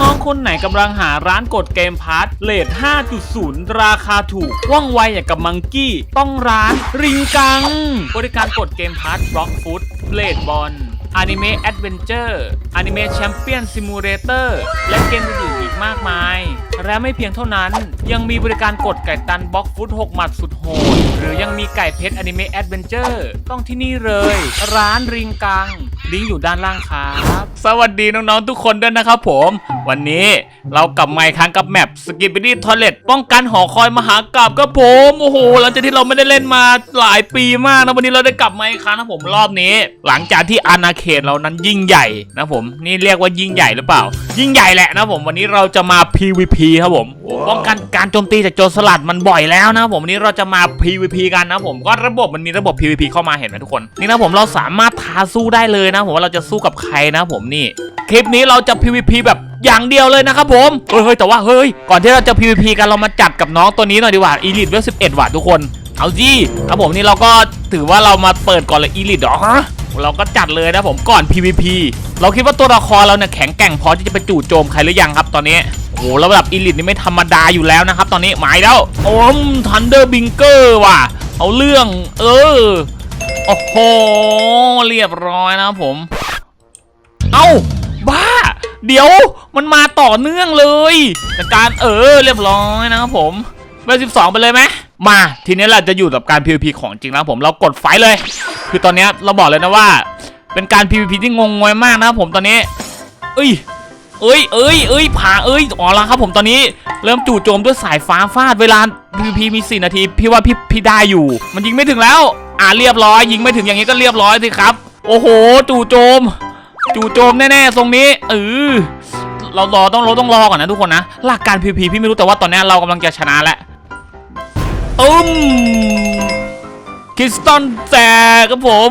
น้องๆ คนไหนกำลังหาร้านกดเกมพาร์ทเลท5.0 ราคาถูก ว่องไวอย่างกับมังกี้ ต้องร้านริงกัง บริการกดเกมพาร์ทบล็อกฟุตเลดบอลอนิเมะแอดเวนเจอร์อนิเมะแชมเปี้ยนซิมูเลเตอร์และเกมอื่นอีกมากมาย และไม่เพียงเท่านั้น ยังมีบริการกดไก่ตันบล็อกฟุต 6 หมัดสุดโหด หรือยังมีไก่เพชรอนิเมะแอดเวนเจอร์ต้องที่นี่เลย ร้านริงกัง ลิงก์อยู่ด้านล่างครับ สวัสดีน้องๆทุกคนด้วยนะครับผม วันนี้เรากลับมาอีกครั้งกับแมปสกิป i ดี้ทอเลตป้องกันหอคอยมหากราบครับผม โอ้โหหลังจากที่เราไม่ได้เล่นมาหลายปีมากนะวันนี้เราได้กลับมาอีกครั้งนะผมรอบนี้ หลังจากที่อาณาเขตเรานั้นยิ่งใหญ่นะผมนี่เรียกว่ายิ่งใหญ่หรือเปล่า ยิ่งใหญ่แหละนะผมวันนี้เราจะมา PVP ครับผม ป้องกันการโจมตีจากโจรสลัดมันบ่อยแล้วนะผมวันนี้เราจะมา PVP กันนะผมก็ระบบมันมีระบบ PVP เข้ามาเห็นไหมทุกคน นี่นะผมเราสามารถท้าสู้ได้เลยนะผมว่าเราจะสู้กับใครนะผมนี่คลิปนี้เราจะ PVP แบบอย่างเดียวเลยนะครับผม เฮ้ยแต่ว่าเฮ้ย ก่อนที่เราจะ PVP กันเรามาจัดกับน้องตัวนี้หน่อยดีกว่า Elite เวล11ว่ะทุกคน เอาจีครับผมนี่เราก็ถือว่าเรามาเปิดก่อนเลย Elite เหรอฮะเราก็จัดเลยนะผมก่อน PVP เราคิดว่าตัวละครเราเนี่ยแข็งแกร่งพอที่จะไปจู่โจมใครหรือยังครับตอนนี้โอ้โหระดับ Elite นี่ไม่ธรรมดาอยู่แล้วนะครับ ตอนนี้หมายแล้วโอ้ม Thunder Binker ว่ะ เอาเรื่อง เออ โอ้โห เรียบร้อยนะผม เอ้า บ้า เดี๋ยวมันมาต่อเนื่องเลยแต่การเออเรียบร้อยนะครับผมเบอร์สิบสองไปเลยไหมมา ทีนี้เราจะอยู่กับการ PVP ของจริงแล้วผมเรากดไฟเลย คือตอนนี้เราบอกเลยนะว่า เป็นการ PVP ที่งงงวยมากนะครับผมตอนนี้ เอ้ยเอ้ยเอ้ยเอ้ยผ่าเอ้ยอ๋อแล้วครับผมตอนนี้เริ่มจู่โจมด้วยสายฟ้าฟาดเวลา PVP มี 4 นาที พี่ว่าพี่พี่ได้อยู่ มันยิงไม่ถึงแล้ว อ่าเรียบร้อยยิงไม่ถึงอย่างนี้ก็เรียบร้อยสิครับ โอ้โห จู่โจม จู่โจมแน่ๆทรงนี้เออเรารอต้องราต้องรอก่อนนะทุกคนนะหลักการ PVP พี่ไม่รู้แต่ว่าตอนนี้เรากำลังจะชนะแล้วอืมคริสตันแจกครับผม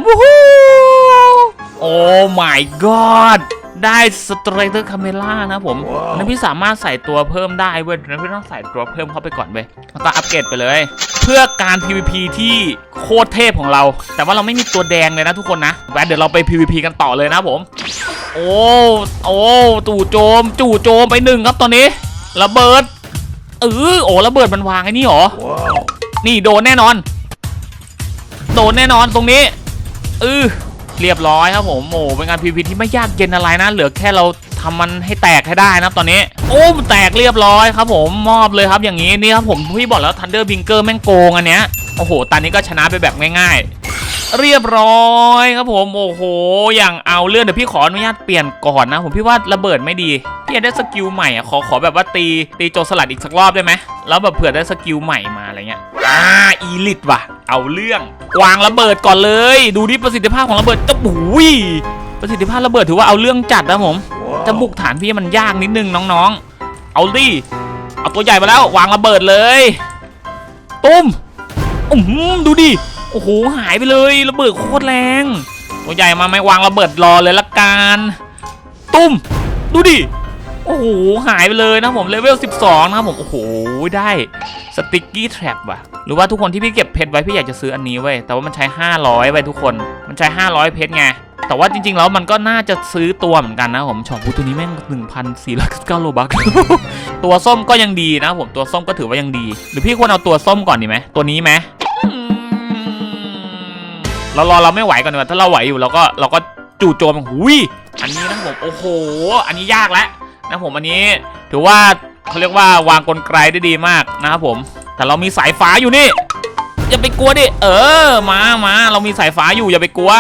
โอ้ my god ได้สเตรเตอร์คาเมล่านะผมนั้นพี่สามารถใส่ตัวเพิ่มได้เว้ยนั้นพี่ต้องใส่ตัวเพิ่มเข้าไปก่อนเว้ยแล้วก็อัปเกรดไปเลย เพื่อการ PVP ที่โคตรเทพของเรา แต่ว่าเราไม่มีตัวแดงเลยนะทุกคนนะแวะเดี๋ยวเราไป PVP กันต่อเลยนะผม โอ้โอ้จู่โจม จู่โจมไปหนึ่งครับตอนนี้ระเบิดเออโอ้ระเบิดมันวางไอ้นี่หรอ นี่โดนแน่นอน โดนแน่นอนตรงนี้เออ เรียบร้อยครับผมโอ้เป็นการ PVP ที่ไม่ยากเย็นอะไรนะ เหลือแค่เราทำมันให้แตกให้ได้นะตอนนี้ โอ้แตกเรียบร้อยครับผมมอบเลยครับอย่างนี้นี่ครับผมพี่บอกแล้ว Thunder Binker แม่งโกงอันเนี้ยโอ้โหตอนนี้ก็ชนะไปแบบง่ายๆเรียบร้อยครับผมโอ้โห อย่างเอาเรื่องเดี๋ยวพี่ขออนุญาตเปลี่ยนก่อนนะ ผมพี่ว่าระเบิดไม่ดี พี่อยากได้สกิลใหม่อะขอขอแบบว่าตีตีโจสลัดอีกสักรอบได้ไหมแล้วแบบเผื่อได้สกิลใหม่มาอะไรเงี้ยอ่าอีลิตว่ะ เอาเรื่องวางระเบิดก่อนเลย ดูดิประสิทธิภาพของระเบิดจะบุยประสิทธิภาพระเบิดถือว่าเอาเรื่องจัดนะผมจะบุกฐานพี่มันยากนิดนึงน้องๆ เอาดิเอาตัวใหญ่มาแล้ววางระเบิดเลยตุ้มอืมดูดิโอ้โหหายไปเลยระเบิดโคตรแรง ตัวใหญ่มาไหม่วางระเบิดรอเลยละกันตุ้มดูดิโอ้โหหายไปเลยนะผมเลเวล 12 นะครับผมโอ้โหได้สติกกี้แทร็ว่ะ หรือว่าทุกคนที่พี่เก็บเพชรไว้พี่อยากจะซื้ออันนี้ไว้ยแต่ว่ามันใช้ 500ไว้ทุกคน มันใช้ 500 เพชรไงแต่ว่าจริงๆแล้วมันก็น่าจะซื้อตัวเหมือนกันนะผมช็อปพูตัวนี้แม่ง1,499โลบักตัวส้มก็ยังดีนะผมตัวส้มก็ถือว่ายังดี หรือพี่ควรเอาตัวส้มก่อนดีไหมตัวนี้ไหมอืมเรารอเราไม่ไหวก่อนดีกว่าถ้าเราไหวอยู่เราก็เราก็จู่โจมหุยอันนี้นะผมโอ้โห อันนี้ยากแล้วนะผมอันนี้ถือว่าเขาเรียกว่าวางกลไกได้ดีมากนะครับผม แต่เรามีสายฟ้าอยู่นี่อย่าไปกลัวดิเออมามาเรามีสายฟ้าอยู่อย่าไปกลัว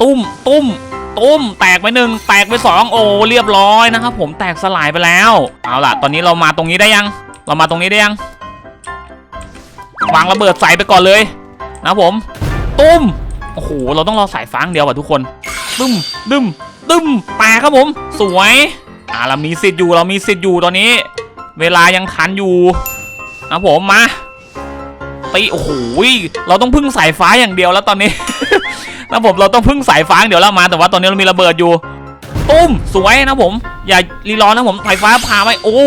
ตุ้มตุ้มตุ้มแตกไปหนึ่งแตกไปสองโอ้เรียบร้อยนะครับผมแตกสลายไปแล้ว เอาล่ะ ตอนนี้เรามาตรงนี้ได้ยัง เรามาตรงนี้ได้ยังวางระเบิดใส่ไปก่อนเลย นะผม ตุ้มโอ้โหเราต้องรอสายฟ้างเดียวว่ะทุกคนตึ้มดึมดึมแตกครับผม สวยอ่าเรามีสิทธิ์อยู่เรามีสิทธิ์อยู่ตอนนี้ เวลายังทันอยู่ ครับผมมาตีโอ้โหเราต้องพึ่งสายฟ้าอย่างเดียวแล้วตอนนี้ นะผมเราต้องพึ่งสายฟ้าอย่างเดี๋ยวแล้วมาแต่ว่าตอนนี้เรามีระเบิดอยู่ตุ้มสวยนะผม อย่ารีรอนะผมสายฟ้าพาไปโอ้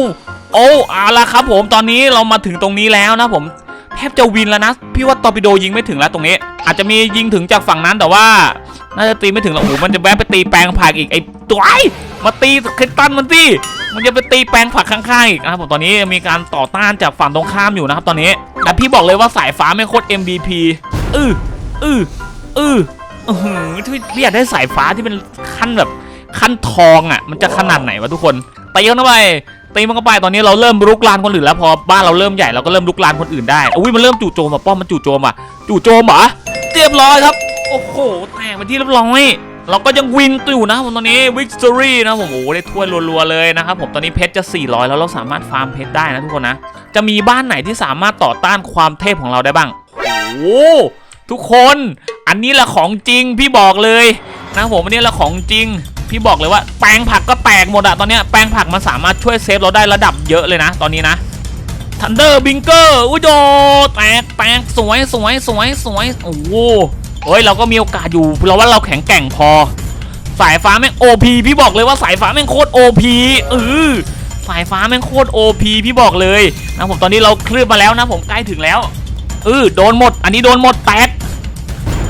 โอ้เอาละครับ ผมตอนนี้เรามาถึงตรงนี้แล้วนะผมแทบจะวินแล้วนะ พี่ว่าตอร์ปิโดยิงไม่ถึงแล้วตรงนี้ อาจจะมียิงถึงจากฝั่งนั้นแต่ว่า น่าจะตีไม่ถึงหรอกโอ้มันจะแวะไปตีแปลงผักอีกไอ้ตัวไอ้มาตีคริสตันมันสิมันจะไปตีแปลงผักข้างๆอีกนะครับผมตอนนี้มีการต่อต้านจากฝั่งตรงข้ามอยู่นะครับตอนนี้แต่พี่บอกเลยว่าสายฟ้าไม่โคตร MVP อืออืออืออื้อหือที่พี่อยากได้สายฟ้าที่เป็นขั้นแบบขั้นทองอะ มันจะขนาดไหนวะทุกคนตีกันเข้าไปตีมันเข้าไปตอนนี้เราเริ่มรุกรานคนอื่นแล้วพอบ้านเราเริ่มใหญ่เราก็เริ่มรุกรานคนอื่นได้อุ้ยมันเริ่มจู่โจมอะป้อมมันจู่โจมอะจู่โจมเหรอเรียบร้อยครับ โอ้โห แตกไปที่เรียบร้อยเราก็ยังวินอยู่นะผมตอนนี้วิกตอรี่นะผมโอ้โหได้ถ้วยรัวๆเลยนะครับผมตอนนี้เพชรจะ 400 แล้วเราสามารถฟาร์มเพชรได้นะทุกคนนะ จะมีบ้านไหนที่สามารถต่อต้านความเทพของเราได้บ้างโอ้โหทุกคนอันนี้แหละของจริงพี่บอกเลยนะผมอันนี้แหละของจริง พี่บอกเลยว่าแปลงผักก็แตกหมดอะตอนนี้แปลงผักมันสามารถช่วยเซฟเราได้ระดับเยอะเลยนะ ตอนนี้นะทันเดอร์บิงเกอร์อุ้ยโดแตกแตกสวยสวยสวยสวยโอ้โห เฮ้ยเราก็มีโอกาสอยู่เราว่าเราแข็งแกร่งพอ สายฟ้าแม่งโอพีพี่บอกเลยว่าสายฟ้าแม่งโคตรโอพีเออสายฟ้าแม่งโคตรโอพีพี่บอกเลยนะผมตอนนี้เราคลืบมาแล้วนะผมใกล้ถึงแล้วเออโดนหมด อันนี้โดนหมดแตก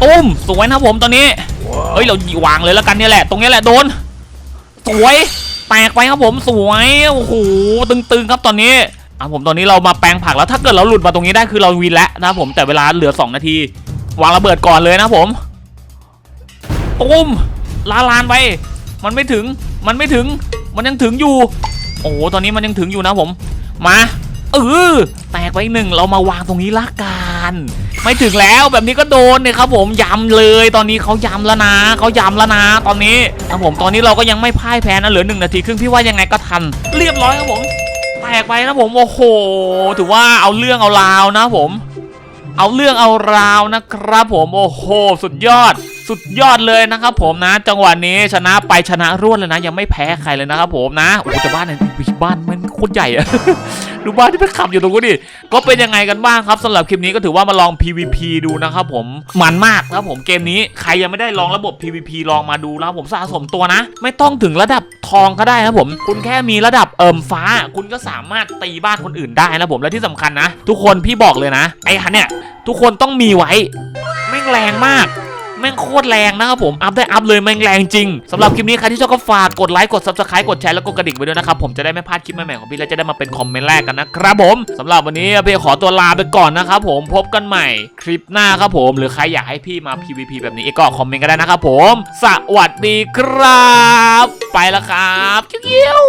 ตุ้มสวยนะผมตอนนี้เฮ้ยเราวางเลยแล้วกันเนี่ยแหละ ตรงนี้แหละโดน สวยแตกไปครับผมสวยโอ้โหตึงๆครับตอนนี้อะผมตอนนี้เรามาแปลงผักแล้วถ้าเกิดเราหลุดมาตรงนี้ได้คือเราวินแล้วนะครับผมแต่เวลาเหลือ 2 นาที วางระเบิดก่อนเลยนะผมตุ้มลาลานไป มันไม่ถึง มันไม่ถึง มันยังถึงอยู่ โอ้โห ตอนนี้มันยังถึงอยู่นะผม มาเออแตกไปหนึ่งเรามาวางตรงนี้ละกันไม่ถึงแล้วแบบนี้ก็โดนเนี่ยครับผมยำเลยตอนนี้เขายำแล้วนะเขายำแล้วนะ ตอนนี้ครับผมตอนนี้เราก็ยังไม่พ่ายแพ้นะเหลือหนึ่งนาทีครึ่งพี่ว่ายังไงก็ทัน เรียบร้อยครับผมแตกไปนะผมโอ้โห ถือว่าเอาเรื่องเอาราวนะผม เอาเรื่องเอาราวนะครับผมโอ้โห สุดยอด สุดยอดเลยนะครับผมนะ จังหวะนี้ชนะไปชนะรวดเลยนะ ยังไม่แพ้ใครเลยนะครับผมนะโอ้แต่บ้านเนี่ยบ้านมันโคตรใหญ่อะดูบ้านที่ไปขับอยู่ตรงนู้ดิก็เป็นยังไงกันบ้างครับสำหรับคลิปนี้ก็ถือว่ามาลอง PVP ดูนะครับผมมันมากนะครับผมเกมนี้ใครยังไม่ได้ลองระบบ PVP ลองมาดูนะครับผมสะสมตัวนะ ไม่ต้องถึงระดับทองก็ได้นะครับผม คุณแค่มีระดับเอิมฟ้า คุณก็สามารถตีบ้านคนอื่นได้นะผมและที่สำคัญนะ ทุกคนพี่บอกเลยนะไอ้ฮันเนี่ย ทุกคนต้องมีไว้ แม่งแรงมาก แม่งโคตรแรงนะครับผมอัพได้อัพเลยแม่งแรงจริงสำหรับคลิปนี้ใครที่ชอบก็ฝากกดไลค์กด subscribe กดแชร์แล้วกดกระดิ่งไว้ด้วยนะครับผมจะได้ไม่พลาดคลิปใหม่ๆของพี่และจะได้มาเป็นคอมเมนต์แรกกันนะครับผมสำหรับวันนี้พี่ขอตัวลาไปก่อนนะครับผมพบกันใหม่คลิปหน้าครับผม หรือใครอยากให้พี่มา PVP แบบนี้ก็คอมเมนต์กันได้นะครับผม สวัสดีครับ ไปแล้วครับเกี้ยว